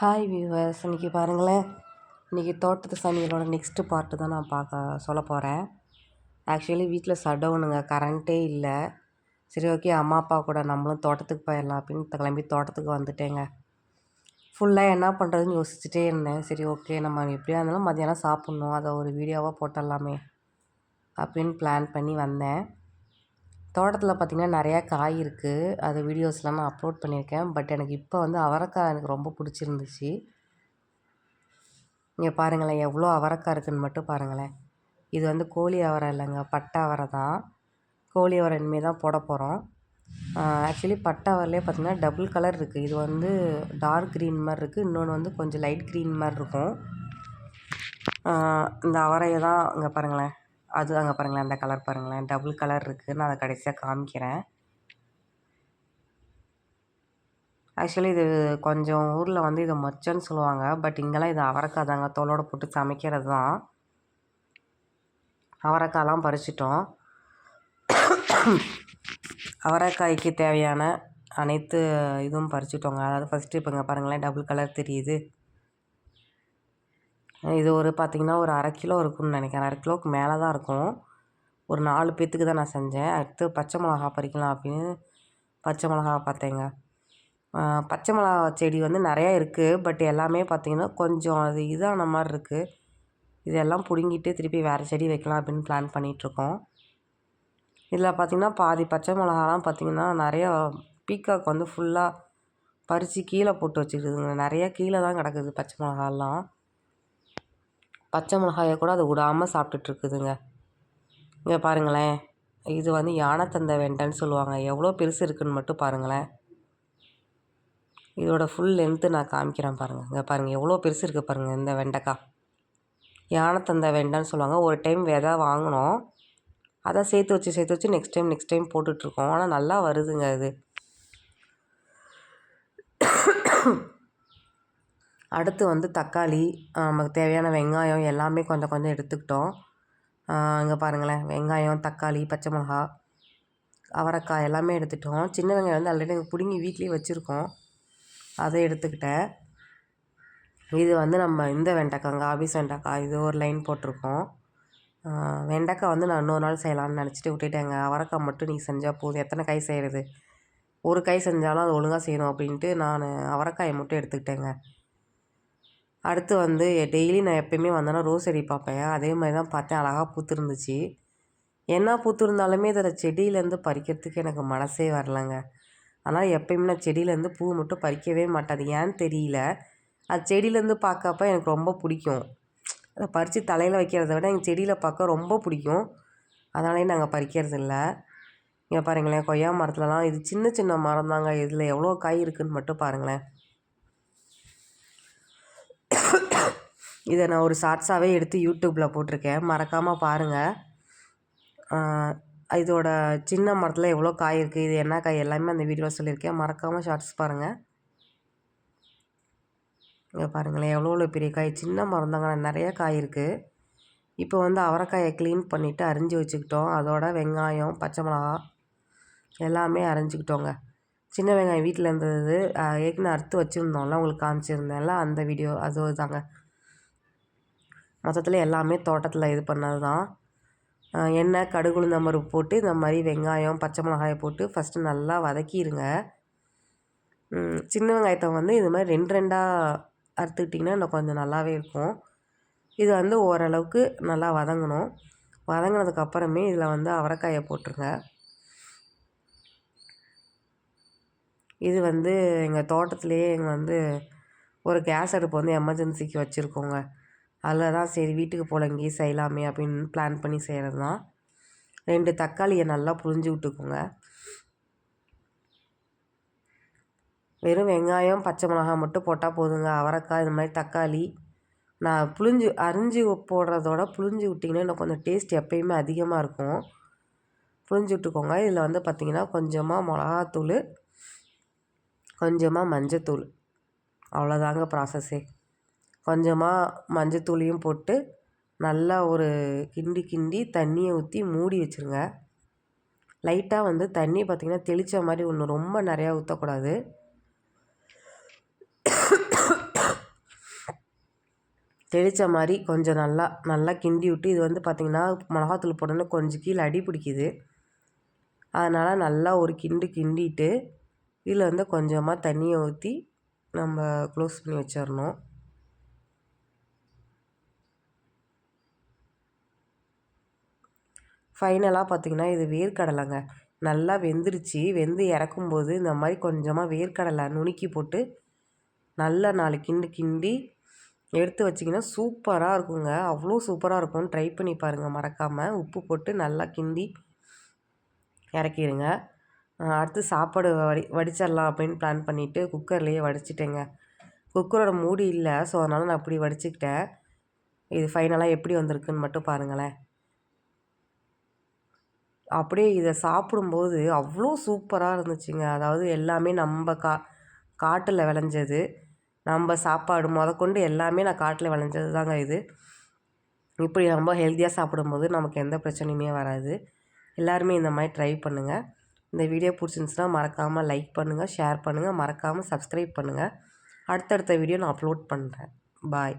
Hi viewers இன்றைக்கி பாருங்களேன். இன்றைக்கி தோட்டத்து சமையலோட நெக்ஸ்ட்டு பார்ட்டு தான் நான் பார்க்க சொல்ல போகிறேன் ஆக்சுவலி வீட்டில் சடவுனுங்க கரண்ட்டே இல்லை. சரி ஓகே அம்மா அப்பா கூட நம்மளும் தோட்டத்துக்கு போயிடலாம் அப்படின்னு கிளம்பி தோட்டத்துக்கு வந்துட்டேங்க. ஃபுல்லாக என்ன பண்ணுறதுன்னு யோசிச்சுட்டே இருந்தேன். சரி ஓகே நம்ம எப்படியா இருந்தாலும் மதியானம் சாப்பிட்ணும். அதை ஒரு வீடியோவாக போட்டுடலாமே அப்படின்னு பிளான் பண்ணி வந்தேன். தோட்டத்தில் பார்த்திங்கன்னா நிறையா காய் இருக்குது அது வீடியோஸ்லாம் நான் அப்லோட் பண்ணியிருக்கேன். பட் எனக்கு இப்போ வந்து அவரைக்காய் எனக்கு ரொம்ப பிடிச்சிருந்துச்சு. இங்கே பாருங்களேன் எவ்வளோ அவரைக்காய் இருக்குதுன்னு மட்டும் பாருங்களேன். இது வந்து கோழி அவரை இல்லைங்க பட்டை அவரை தான். கோழி அவரை இனிமேல் தான் போட போகிறோம் ஆக்சுவலி பட்டை அவரிலே பார்த்திங்கன்னா டபுள் கலர் இருக்குது இது வந்து டார்க் க்ரீன் மாதிரி இருக்குது இன்னொன்று வந்து கொஞ்சம் லைட் க்ரீன் மாதிரி இருக்கும். இந்த அவரையை தான் இங்கே பாருங்களேன். அது அங்கே பாருங்களேன் அந்த கலர் பாருங்களேன். டபுள் கலர் இருக்குது நான் அதை கடைசியாக காமிக்கிறேன். ஆக்சுவலி இது கொஞ்சம் ஊரில் வந்து இதை மொச்சன்னு சொல்லுவாங்க. பட் இங்கெல்லாம் இது அவரைக்காய் தாங்க தோலோடு போட்டு சமைக்கிறது தான். அவரைக்காயெலாம் பறிச்சிட்டோம். அவரைக்காய்க்கு தேவையான அனைத்து இதுவும் பறிச்சிட்டோங்க. அதாவது ஃபஸ்ட்டு இப்போ இங்கே பாருங்களேன் டபுள் கலர் தெரியுது. இது ஒரு பார்த்திங்கன்னா ஒரு அரை கிலோ இருக்கும்னு நினைக்கிறேன். அரை கிலோவுக்கு மேலே தான் இருக்கும். ஒரு நாலு பேர்த்துக்கு தான் நான் செஞ்சேன். அடுத்து பச்சை மிளகா பறிக்கலாம் அப்படின்னு பச்சை மிளகா பார்த்தேங்க. பச்சை மிளகா செடி வந்து நிறையா இருக்குது பட் எல்லாமே பார்த்திங்கன்னா கொஞ்சம் அது இதான மாதிரி இருக்குது இதெல்லாம் பிடுங்கிட்டு திருப்பி வேறு செடி வைக்கலாம் அப்படின்னு பிளான் பண்ணிகிட்ருக்கோம் இதில் பார்த்திங்கன்னா பாதி பச்சை மிளகாலாம் பார்த்திங்கன்னா நிறையா பீக்காக் வந்து ஃபுல்லாக பறித்து கீழே போட்டு வச்சுக்கிதுங்க நிறையா கீழே தான் கிடக்குது பச்சை மிளகாலாம். பச்சை மிளகாயை கூட அது விடாமல் சாப்பிட்டுட்ருக்குதுங்க. இங்கே பாருங்களேன். இது வந்து யானை தந்த வேண்டான்னு சொல்லுவாங்க. எவ்வளோ பெருசு இருக்குதுன்னு மட்டும் பாருங்களேன். இதோட ஃபுல் லென்த்து நான் காமிக்கிறேன் பாருங்கள் இங்கே பாருங்கள் எவ்வளோ பெருசு இருக்குது பாருங்கள் இந்த வெண்டைக்காய். யானை தந்த வேண்டான்னு சொல்லுவாங்க. ஒரு டைம் விதை வாங்கினோம். அதை சேர்த்து வச்சு சேர்த்து வச்சு நெக்ஸ்ட் டைம் நெக்ஸ்ட் டைம் போட்டுட்ருக்கோம். ஆனால் நல்லா வருதுங்க அது அடுத்து வந்து தக்காளி நமக்கு தேவையான வெங்காயம் எல்லாமே கொஞ்சம் கொஞ்சம் எடுத்துக்கிட்டோம். இங்கே பாருங்களேன். வெங்காயம் தக்காளி பச்சை மிளகா அவரைக்காய் எல்லாமே எடுத்துட்டோம். சின்ன வெங்காயம் வந்து ஆல்ரெடி நாங்கள் பிடுங்கி வீட்லேயே வச்சுருக்கோம். அதை எடுத்துக்கிட்டேன். இது வந்து நம்ம இந்த வெண்டைக்காங்க ஆபீஸ் வெண்டைக்காய் இது ஒரு லைன் போட்டிருக்கோம். வெண்டைக்காய் வந்து நான் இன்னொரு நாள் செய்யலாம்னு நினச்சிட்டு விட்டுட்டேங்க. அவரைக்காய் மட்டும் நீங்கள் செஞ்சால் போதும். எத்தனை காய் செய்கிறது ஒரு காய் செஞ்சாலும் அது ஒழுங்காக செய்யணும் அப்படின்ட்டு நான் அவரைக்காயை மட்டும் எடுத்துக்கிட்டேங்க. அடுத்து வந்து டெய்லி நான் எப்பயுமே வந்தேன்னா ரோஸ் செடி பார்ப்பேன். அதே மாதிரி தான் பார்த்தேன். அழகாக பூத்துருந்துச்சு. என்ன பூத்துருந்தாலுமே இதில் செடியிலேருந்து பறிக்கிறதுக்கு எனக்கு மனசே வரலங்க. ஆனால் எப்பயுமே நான் செடியிலேருந்து பூ மட்டும் பறிக்கவே மாட்டேன். அது ஏன்னு தெரியல. அது செடியிலேருந்து பார்க்கப்ப எனக்கு ரொம்ப பிடிக்கும். அதை பறித்து தலையில் வைக்கிறத விட எங்கள் செடியில் பார்க்க ரொம்ப பிடிக்கும். அதனாலே நாங்கள் பறிக்கிறது இல்லை இங்கே பாருங்களேன் கொய்யா மரத்துலலாம் இது சின்ன சின்ன மரம் தாங்க இதில் எவ்வளோ காய் இருக்குதுன்னு மட்டும் பாருங்களேன். இதை நான் ஒரு ஷார்ட்ஸாகவே எடுத்து யூடியூப்பில் போட்டிருக்கேன். மறக்காமல் பாருங்கள் இதோட சின்ன மரத்தில் எவ்வளோ காய் இருக்குது இது என்ன காய் எல்லாமே அந்த வீடியோவில் சொல்லியிருக்கேன். மறக்காமல் ஷார்ட்ஸ் பாருங்கள் இங்கே பாருங்களேன் எவ்வளோ எவ்வளோ பெரிய காய். சின்ன மரம் தாங்க நிறைய காய் இருக்குது இப்போ வந்து அவரைக்காயை க்ளீன் பண்ணிவிட்டு அரிஞ்சு வச்சுக்கிட்டோம். அதோட வெங்காயம் பச்சை மிளகா எல்லாமே அரைஞ்சிக்கிட்டோங்க. சின்ன வெங்காயம் வீட்டில் இருந்தது ஏற்கனவே அறுத்து வச்சுருந்தோம்ல உங்களுக்கு காமிச்சிருந்தேன்ல அந்த வீடியோ அது தாங்க மொத்தத்தில் எல்லாமே தோட்டத்தில் இது பண்ணது தான் எண்ணெய் கடுகு உளுந்தம்பருப்பு போட்டு இந்த மாதிரி வெங்காயம் பச்சை மிளகாயை போட்டு ஃபஸ்ட்டு நல்லா வதக்கிடுங்க சின்ன வெங்காயத்தை வந்து இது மாதிரி ரெண்டு ரெண்டாக அறுத்துக்கிட்டிங்கன்னா இன்னும் கொஞ்சம் நல்லாவே இருக்கும். இது வந்து ஓரளவுக்கு நல்லா வதங்கணும். வதங்கினதுக்கப்புறமே இதில் வந்து அவரைக்காயை போட்டுருங்க. இது வந்து எங்கள் தோட்டத்துலேயே எங்கள் வந்து ஒரு கேஸ் அடுப்பு வந்து எமர்ஜென்சிக்கு வச்சுருக்கோங்க. அதில் தான் சரி வீட்டுக்கு போல் இங்கேயே செய்யலாமே அப்படின்னு பிளான் பண்ணி செய்கிறது தான். ரெண்டு தக்காளியை நல்லா புழிஞ்சு விட்டுக்கோங்க. வெறும் வெங்காயம் பச்சை மிளகாய் மட்டும் போட்டால் போதுங்க. அவரைக்காய் இது மாதிரி தக்காளி நான் புழிஞ்சு அரிஞ்சு போடுறதோட புளிஞ்சு விட்டிங்கன்னா இன்னும் கொஞ்சம் டேஸ்ட் எப்பயுமே அதிகமாக இருக்கும். புழிஞ்சு விட்டுக்கோங்க. இதில் வந்து பார்த்திங்கன்னா கொஞ்சமாக மிளகாத்தூள் கொஞ்சமாக மஞ்சத்தூள். அவ்வளோதாங்க ப்ராசஸ்ஸே கொஞ்சமாக மஞ்சத்தூளையும் போட்டு நல்லா ஒரு கிண்டி கிண்டி தண்ணியை ஊற்றி மூடி வச்சுருங்க. லைட்டாக வந்து தண்ணி பார்த்திங்கன்னா தெளித்த மாதிரி ஒன்று ரொம்ப நிறையா ஊற்றக்கூடாது தெளித்த மாதிரி கொஞ்சம் நல்லா நல்லா கிண்டி விட்டு இது வந்து பார்த்திங்கன்னா மிளகாத்தூள் போட்டோன்னே கொஞ்சம் கீழே அடி பிடிக்குது. அதனால் நல்லா ஒரு கிண்டு கிண்டிட்டு இதில் வந்து கொஞ்சமாக தண்ணியை ஊற்றி நம்ம க்ளோஸ் பண்ணி வச்சிடணும் ஃபைனலாக பார்த்திங்கன்னா இது வேர்க்கடலைங்க. நல்லா வெந்துருச்சு. வெந்து இறக்கும்போது இந்த மாதிரி கொஞ்சமாக வேர்க்கடலை நுணுக்கி போட்டு நல்லா நாலு கிண்டு கிண்டி எடுத்து வச்சிங்கன்னா சூப்பராக இருக்குங்க. அவ்வளோ சூப்பராக இருக்கும் ட்ரை பண்ணி பாருங்கள் மறக்காமல் உப்பு போட்டு நல்லா கிண்டி இறக்கிடுங்க அடுத்து சாப்பாடு வடி வடிச்சிடலாம் அப்படின்னு பிளான் பண்ணிவிட்டு குக்கர்லேயே வடிச்சிட்டேங்க. குக்கரோட மூடி இல்லை ஸோ அதனால் நான் அப்படி வடிச்சுக்கிட்டேன். இது ஃபைனலாக எப்படி வந்திருக்குன்னு மட்டும் பாருங்களேன். அப்படியே இதை சாப்பிடும்போது அவ்வளோ சூப்பராக இருந்துச்சுங்க. அதாவது எல்லாமே நம்ம கா காட்டில் விளைஞ்சது. நம்ம சாப்பாடு முதற்கொண்டு எல்லாமே நான் காட்டில் விளைஞ்சது தாங்க இது. இப்படி ரொம்ப ஹெல்த்தியாக சாப்பிடும்போது நமக்கு எந்த பிரச்சனையுமே வராது. எல்லாருமே இந்த மாதிரி ட்ரை பண்ணுங்கள் இந்த வீடியோ பிடிச்சிருந்துச்சுன்னா மறக்காமல் லைக் பண்ணுங்கள் ஷேர் பண்ணுங்கள் மறக்காமல் சப்ஸ்கிரைப் பண்ணுங்கள் அடுத்தடுத்த வீடியோ நான் அப்லோட் பண்ணுறேன் பாய்